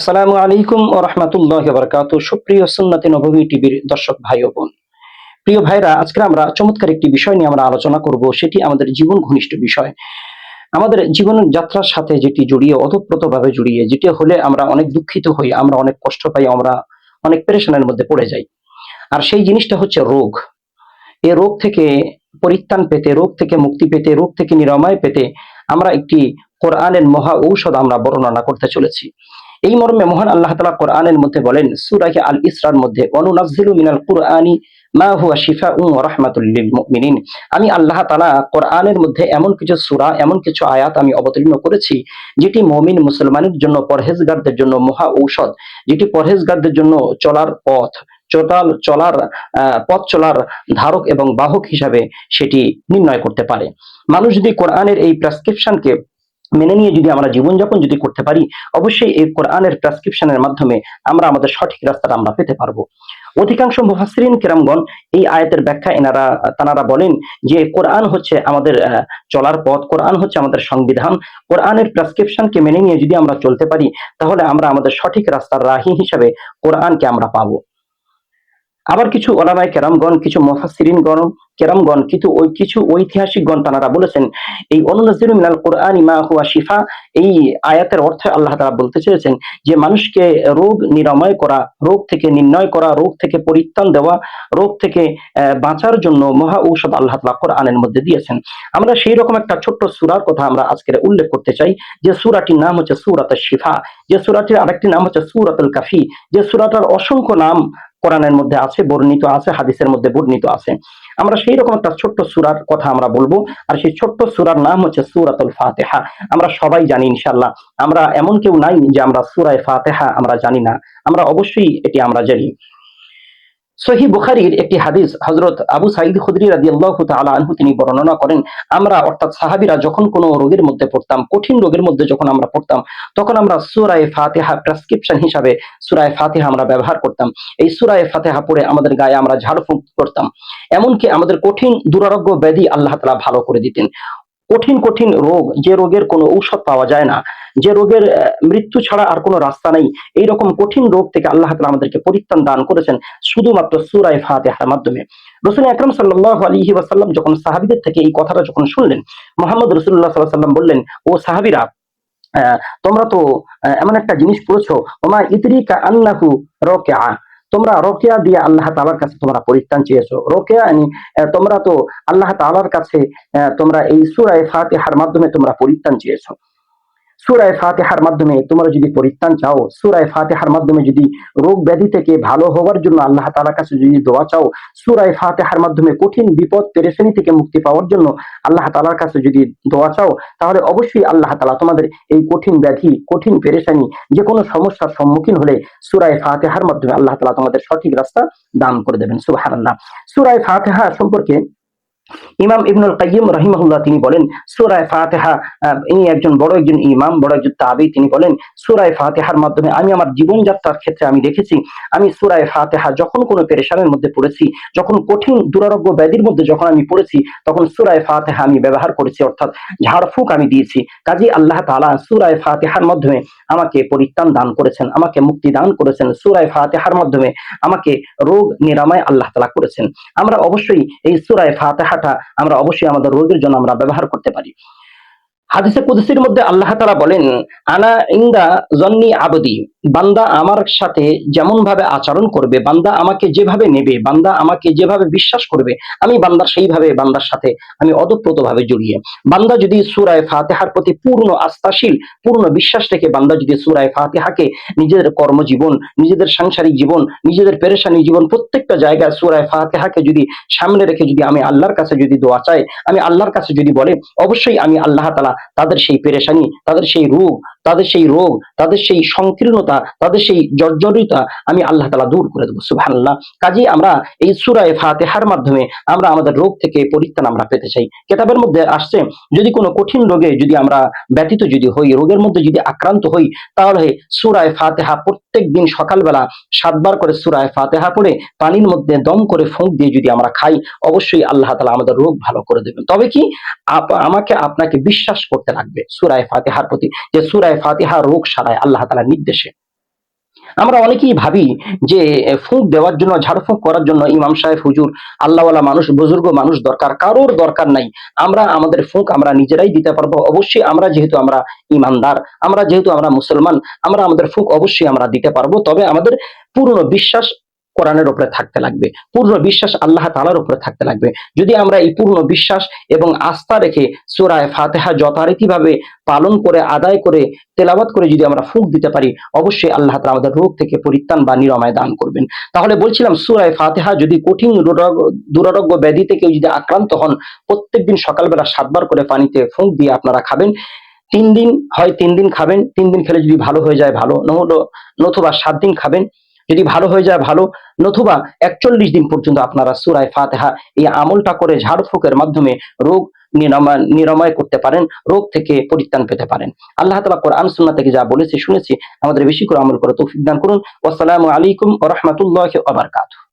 আসসালামু আলাইকুম ও রহমতুল্লাহ বরকাত। সুপ্রিয় সুন্নাতে নবমী টিভির দর্শক ভাই ও বোন, প্রিয় ভাইরা, আজকে আমরা চমৎকার একটি বিষয় নিয়ে আমরা আলোচনা করব, সেটি আমাদের জীবন ঘনিষ্ঠ বিষয়। আমাদের জীবন যাত্রার সাথে যেটি জড়িয়ে অতপ্রত ভাবে জড়িয়ে, যেটি হলে আমরা অনেক দুঃখিত হই, আমরা অনেক কষ্ট পাই, আমরা অনেক পেরেশানের মধ্যে পড়ে যাই। আর সেই জিনিসটা হচ্ছে রোগ। এ রোগ থেকে পরিত্রাণ পেতে, রোগ থেকে মুক্তি পেতে, রোগ থেকে নিরাময় পেতে আমরা একটি কোরআনের মহা ঔষধ আমরা বর্ণনা করতে চলেছি। এই মর্মে মহান আল্লাহ তালা কোরআনের মধ্যে বলেন সুরাহে আল ইসরার মধ্যে অনুনাজিলু মিনাল কুরআনি মা হুয়া শিফা উম রহমাতুল্লিল মুমিনিন। আমি আল্লাহ তালা কোরআনের মধ্যে এমন কিছু সূরা, এমন কিছু আয়াত আমি অবতীর্ণ করেছি, যেটি মমিন মুসলমানের জন্য পরহেজগারদের জন্য মহা ঔষধ, যেটি পরহেজগারদের জন্য চলার পথ চটাল চলার পথ চলার ধারক এবং বাহক হিসাবে সেটি নির্ণয় করতে পারে। মানুষ যদি কোরআনের এই প্রেসক্রিপশনকে মেনে নিয়ে যদি আমরা জীবনযাপন যদি করতে পারি, অবশ্যই এই কোরআনের প্রেসক্রিপশনের মাধ্যমে আমরা আমাদের সঠিক রাস্তাটা আমরা পেতে পারব। অধিকাংশ মুফাসসিরিন কেরামগণ এই আয়াতের ব্যাখ্যা এনারা তানারা বলেন যে কোরআন হচ্ছে আমাদের চলার পথ, কোরআন হচ্ছে আমাদের সংবিধান। কোরআনের প্রেসক্রিপশনকে মেনে নিয়ে যদি আমরা চলতে পারি, তাহলে আমরা আমাদের সঠিক রাস্তার রাহি হিসাবে কোরআনকে আমরা পাবো। আবার কিছু ওলামায় কেরামগণ, কিছু মুফাসসিরিনগণ, কেরামগণ কিন্তু ওই, কিছু ঐতিহাসিকগণ তারা বলেছেন, এই অনুনাজিরু মিনাল কোরআন মা হুয়া শিফা এই আয়াতের অর্থে আল্লাহ তাআলা বলতে চেয়েছেন যে, মানুষকে রোগ নিরাময় করা, রোগ থেকে নির্ণয় করা, রোগ থেকে পরিত্রাণ দেওয়া, রোগ থেকে বাঁচার জন্য মহা ঔষধ আল্লাহ তাআলা কোরআনের মধ্যে দিয়েছেন। আমরা সেই রকম একটা ছোট্ট সুরার কথা আমরা আজকে উল্লেখ করতে চাই, যে সুরাটির নাম হচ্ছে সূরাত শিফা, যে সুরাটির আরেকটি নাম হচ্ছে সূরাতুল কাফি, যে সুরাটার অসংখ্য নাম কোরআনের মধ্যে আছে, বর্ণিত আছে, হাদিসের মধ্যে বর্ণিত আছে। আমরা সেই রকম একটা ছোট্ট সুরার কথা আমরা বলব, আর সেই ছোট্ট সুরার নাম হচ্ছে সুরাতুল ফাতেহা। আমরা সবাই জানি ইনশাল্লাহ আমরা এমন কেউ নাই যে আমরা সুরায় ফাতেহা আমরা জানি না। আমরা অবশ্যই এটি আমরা জানি। সহি বুখারীর একটি হাদিস হযরত আবু সাঈদ খুদরি রাদিয়াল্লাহু তাআলা আনহু তিনি বর্ণনা করেন, আমরা অর্থাৎ সাহাবীরা যখন কোনো রোগের মধ্যে পড়তাম, কঠিন রোগের মধ্যে যখন আমরা পড়তাম, তখন আমরা সুরায় ফাতিহা প্রেসক্রিপশন হিসাবে সূরায়ে ফাতেহা আমরা ব্যবহার করতাম। এই সুরায় ফাতেহা পড়ে আমাদের গায়ে আমরা ঝাড়ফুঁক করতাম। এমনকি আমাদের কঠিন দুরারোগ্য ব্যাধি আল্লাহ তালা ভালো করে দিতেন। কঠিন কঠিন রোগ, যে রোগের কোনো ঔষধ পাওয়া যায় না, যে রোগের মৃত্যু ছাড়া আর কোনো রাস্তা নেই, এইরকম কঠিন রোগ থেকে আল্লাহ তাআলা আমাদেরকে পরিত্রাণ দান করেছেন শুধুমাত্র সূরায়ে ফাতিহার মাধ্যমে। রসুল আকরাম সাল্লাল্লাহু আলাইহি ওয়াসাল্লাম যখন সাহাবীদের থেকে এই কথাটা যখন শুনলেন, মোহাম্মদ রাসূলুল্লাহ সাল্লাল্লাহু সাল্লাম বললেন, ও সাহাবিরা তোমরা তো এমন একটা জিনিস পড়েছো, ওমা ইদরিকা আন্নাহু রাকিআ। তোমরা রোকেয়া দিয়ে আল্লাহ তালার কাছে তোমরা পরিত্রাণ চেয়েছো। রোকেয়া আনি তোমরা তো আল্লাহ তালার কাছে তোমরা এই সুরায় ফাতেহার মাধ্যমে তোমরা পরিত্রাণ চেয়েছো। সূরায়ে ফাতিহার মাধ্যমে তোমরা যদি পরিত্রাণ চাও, সূরায়ে ফাতিহার মাধ্যমে যদি রোগ ব্যাধি থেকে ভালো হওয়ার জন্য আল্লাহ তাআলার কাছে যদি দোয়া চাও, সূরায়ে ফাতিহার মাধ্যমে কঠিন বিপদ পেরেশানি থেকে মুক্তি পাওয়ার জন্য আল্লাহ তালার কাছে যদি দোয়া চাও, তাহলে অবশ্যই আল্লাহ তালা তোমাদের এই কঠিন ব্যাধি, কঠিন পেরেশানি যে কোনো সমস্যার সম্মুখীন হলে সূরায়ে ফাতিহার মাধ্যমে আল্লাহ তালা তোমাদের সঠিক রাস্তা দান করে দেবেন। সুবহানাল্লাহ। সূরায়ে ফাতিহা সম্পর্কে ইমাম ইবনুল কাইয়িম রাহিমাহুল্লাহ তিনি বলেন, সূরায়ে ফাতিহা ইনি একজন বড় একজন ইমাম, বড় একজন তাবি, তিনি বলেন, সূরায়ে ফাতিহার মাধ্যমে আমি আমার জীবনযাত্রার ক্ষেত্রে আমি দেখেছি, আমি সূরায়ে ফাতিহা যখন কোনো পেরেশানের মধ্যে পড়েছি, যখন কঠিন দুরারোগ্য ব্যাধির মধ্যে যখন আমি পড়েছি, তখন সূরায়ে ফাতিহা আমি ব্যবহার করেছি, অর্থাৎ ঝাড়ফুঁক আমি দিয়েছি। কাজী আল্লাহ তাআলা সুরায় ফাতেহার মাধ্যমে আমাকে পরিত্রাণ দান করেছেন, আমাকে মুক্তি দান করেছেন, সুরায় ফাতেহার মাধ্যমে আমাকে রোগ নিরাময় আল্লাহ তালা করেছেন। আমরা অবশ্যই এই সূরায়ে ফাতিহাটা আমরা অবশ্যই আমাদের রোগের জন্য আমরা ব্যবহার করতে পারি। হাদিসে কুদসির মধ্যে আল্লাহ তালা বলেন, আনা ইন্দা জন্নি আবদি। বান্দা আমার সাথে যেমন ভাবে আচরণ করবে, বান্দা আমাকে যেভাবে নেবে, বান্দা আমাকে যেভাবে বিশ্বাস করবে, আমি বান্দার সেইভাবে বান্দার সাথে আমি অদপ্রত ভাবে জড়িয়ে। বান্দা যদি সূরায়ে ফাতিহার প্রতি পূর্ণ আস্থাশীল, পূর্ণ বিশ্বাস রেখে বান্দা যদি সূরায়ে ফাতিহাকে নিজেদের কর্মজীবন, নিজেদের সাংসারিক জীবন, নিজেদের পেরেশানি জীবন প্রত্যেকটা জায়গায় সুরায় ফাতিহাকে যদি সামনে রেখে যদি আমি আল্লাহর কাছে যদি দোয়া চাই, আমি আল্লাহর কাছে যদি বলে, অবশ্যই আমি আল্লাহ তালা তাদের সেই পেরেশানি, তাদের সেই রোগ তাদের সেই রোগ, তাদের সেই সংকীর্ণতা, তাদের সেই জর্জরিতা আমি আল্লাহ তালা দূর করে দেবো, সুবহানাল্লাহ। কাজেই আমরা এই সুরায় ফাতেহার মাধ্যমে আমরা আমাদের রোগ থেকে পরিত্রাণ আমরা পেতে চাই। কেতাবের মধ্যে আসছে, যদি কোনো কঠিন রোগে যদি আমরা ব্যতীত যদি হই, রোগের মধ্যে যদি আক্রান্ত হই, তাহলে সুরায় ফাতিহা প্রত্যেক দিন সকালবেলা সাতবার করে সুরায় ফাতেহা পড়ে পানির মধ্যে দম করে ফোঁক দিয়ে যদি আমরা খাই, অবশ্যই আল্লাহ তালা আমাদের রোগ ভালো করে দেবেন। তবে কি আমাকে আপনাকে বিশ্বাস করতে লাগবে সুরায় ফাতেহার প্রতি যে সুরায় ফাতেহা রোগ সারায় আল্লাহ তালা নির্দেশে। আমরা অনেকেই ভাবি যে ফুঁক দেওয়ার জন্য, ঝাড়ফুঁক করার জন্য ইমাম সাহেব, হুজুর, আল্লাহওয়ালা মানুষ, বুজুর্গ মানুষ দরকার, কারোর দরকার নাই। আমরা আমাদের ফুঁক আমরা নিজেরাই দিতে পারব। অবশ্যই আমরা যেহেতু আমরা ইমানদার, আমরা যেহেতু আমরা মুসলমান, আমরা আমাদের ফুঁক অবশ্যই আমরা দিতে পারব। তবে আমাদের পুরনো বিশ্বাস কোরআনের উপরে থাকতে লাগবে, পূর্ণ বিশ্বাস আল্লাহ তালার উপরে থাকতে লাগবে। যদি আমরা এই পূর্ণ বিশ্বাস এবং আস্থা রেখে সুরায় ফাতেহা যথারীতিভাবে পালন করে, আদায় করে তেলাবাত করে যদি আমরা ফুক দিতে পারি, অবশ্যই আল্লাহ তাআলা আমাদের রোগ থেকে পরিত্রাণ বা নিরাময় দান করবেন। তাহলে বলছিলাম, সুরায় ফাতেহা যদি কঠিন দুরারোগ্য- ব্যাধিতে কেউ যদি আক্রান্ত হন প্রত্যেকদিন সকালবেলা সাতবার করে পানিতে ফুঁক দিয়ে আপনারা খাবেন। তিন দিন হয় তিন দিন খাবেন, তিন দিন খেলে যদি ভালো হয়ে যায়, ভালো নতুবা সাত দিন খাবেন। যদি ভালো হয়ে যায়, ভালো, নতুবা একচল্লিশ দিন পর্যন্ত আপনারা সুরায় ফাতেহা এই আমলটা করে ঝাড়ফুঁকের মাধ্যমে রোগ নিরাময় নিরাময় করতে পারেন, রোগ থেকে পরিত্রাণ পেতে পারেন। আল্লাহ তালা কোরআন আনসুন্না থেকে যা বলেছে, শুনেছি, আমাদের বেশি করে আমল করে তৌফিক দান করুন। আসসালামু আলাইকুম রহমতুল্লাহ বারাকাতুহু।